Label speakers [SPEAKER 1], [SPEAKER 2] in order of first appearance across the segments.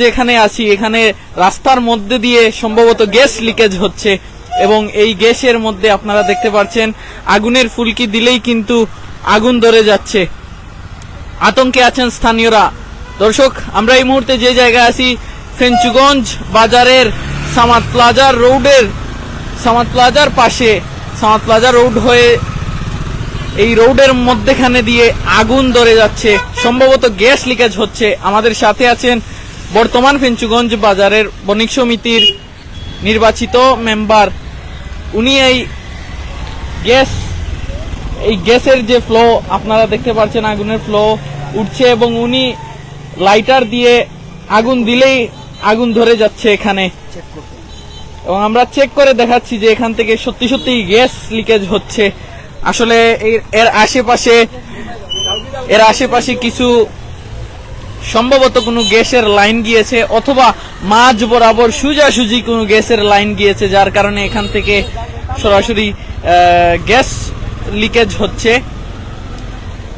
[SPEAKER 1] যে এখানে আছি, এখানে রাস্তার মধ্যে দিয়ে সম্ভবত গ্যাস লিকেজ হচ্ছে এবং এই গ্যাসের মধ্যে আপনারা দেখতে পাচ্ছেন, আগুনের ফুলকি দিলেই কিন্তু আগুন ধরে যাচ্ছে। আতঙ্কে আছেন স্থানীয়রা। দর্শক, আমরা এই মুহূর্তে যে জায়গায় আছি, ফেঞ্চুগঞ্জ বাজারের সামাদ প্লাজার রোডের সামাদ প্লাজার পাশে সামাদ প্লাজা রোড হয়ে এই রোডের মধ্যেখানে দিয়ে আগুন ধরে যাচ্ছে। সম্ভবত গ্যাস লিকেজ হচ্ছে। আমাদের সাথে আছেন বর্তমান ফেঞ্চুগঞ্জ বাজারের বণিক সমিতির নির্বাচিত মেম্বার, উনি এই গ্যাস, এই গ্যাসের যে ফ্লো আপনারা দেখতে পাচ্ছেন আগুনের ফ্লো উঠছে এবং উনি লাইটার দিয়ে আগুন দিলেই আগুন ধরে যাচ্ছে এখানে। এবং আমরা চেক করে দেখাচ্ছি যে এখান থেকে সত্যি সত্যি গ্যাস লিকেজ হচ্ছে। আসলে এর- আশেপাশে, এর আশেপাশে কিছু সম্ভবত কোনো গ্যাসের লাইন গিয়েছে, অথবা মাঝ বরাবর সোজাসুজি কোনো গ্যাসের লাইন গিয়েছে, যার কারণে এখান থেকে সরাসরি গ্যাস লিকেজ হচ্ছে।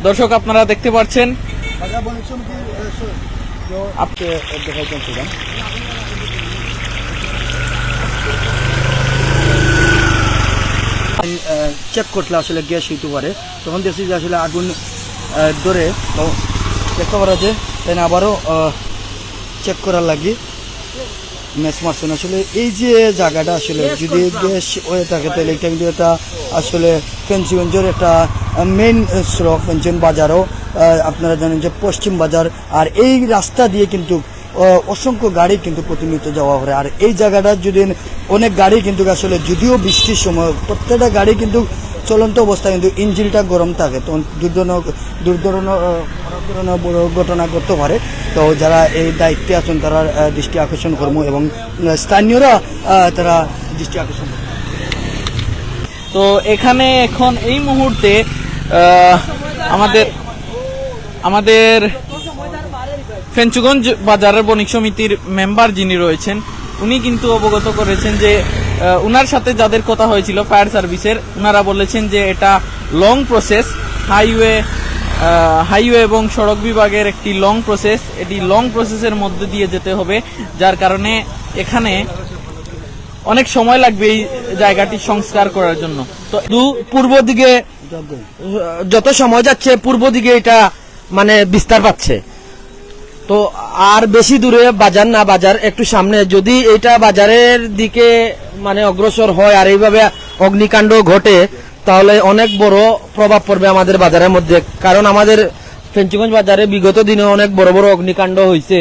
[SPEAKER 1] দর্শক, আপনারা দেখতে পাচ্ছেন।
[SPEAKER 2] চেক করলে আসলে গ্যাস হইতে পারে। তখন দেখছি যে আসলে আগুন ধরে। দেখতে পারা যে তাই আবারও চেক করার লাগি। ম্যাচ মারছেন আসলে। এই যে জায়গাটা আসলে যদি গ্যাস হয়ে থাকে তাহলে এটা কিন্তু একটা আসলে ফেন্সিগঞ্জের একটা মেইন স্ট্রক ফেন্সিগঞ্জ বাজারও আপনারা জানেন যে পশ্চিম বাজার। আর এই রাস্তা দিয়ে কিন্তু অসংখ্য গাড়ি কিন্তু প্রতিনিয়ত যাওয়া হয়। আর এই জায়গাটা যদি অনেক গাড়ি কিন্তু আসলে যদিও বৃষ্টির সময় প্রত্যেকটা গাড়ি কিন্তু চলন্ত অবস্থায় কিন্তু ইঞ্জিনটা গরম থাকে। তখন আহ, অনেক ধরনের বড় ঘটনা করতে পারে। তো যারা এই দায়িত্বে আছেন, তারা দৃষ্টি আকর্ষণ করব এবং স্থানীয়রা তারা দৃষ্টি আকর্ষণ
[SPEAKER 1] তো এখানে এখন এই মুহূর্তে আমাদের আমাদের ফেঞ্চুগঞ্জ বাজারের বণিক সমিতির মেম্বার যিনি রয়েছেন, উনি কিন্তু অবগত করেছেন যে উনার সাথে যাদের কথা হয়েছিল ফায়ার সার্ভিসের, উনারা বলেছেন যে এটা লং প্রসেস হাইওয়ে হাইওয়ে এবং সড়ক বিভাগের একটি লং প্রসেস এটি লং প্রসেসের মধ্যে দিয়ে যেতে হবে, যার কারণে এখানে অনেক সময় লাগবে এই জায়গাটি সংস্কার করার জন্য। তো
[SPEAKER 3] পূর্ব দিকে, যত সময় যাচ্ছে, পূর্ব দিকে এটা মানে বিস্তার পাচ্ছে। তো আর বেশি দূরে বাজার না, বাজার একটু সামনে। যদি এটা বাজারের দিকে মানে অগ্রসর হয়, আর এইভাবে অগ্নিকাণ্ড ঘটে তাহলে অনেক বড় প্রভাব পড়বে আমাদের বাজারের মধ্যে। কারণ আমাদের ফেঞ্চিগঞ্জ বাজারে বিগত দিনে অনেক বড় বড় অগ্নিকাণ্ড হয়েছে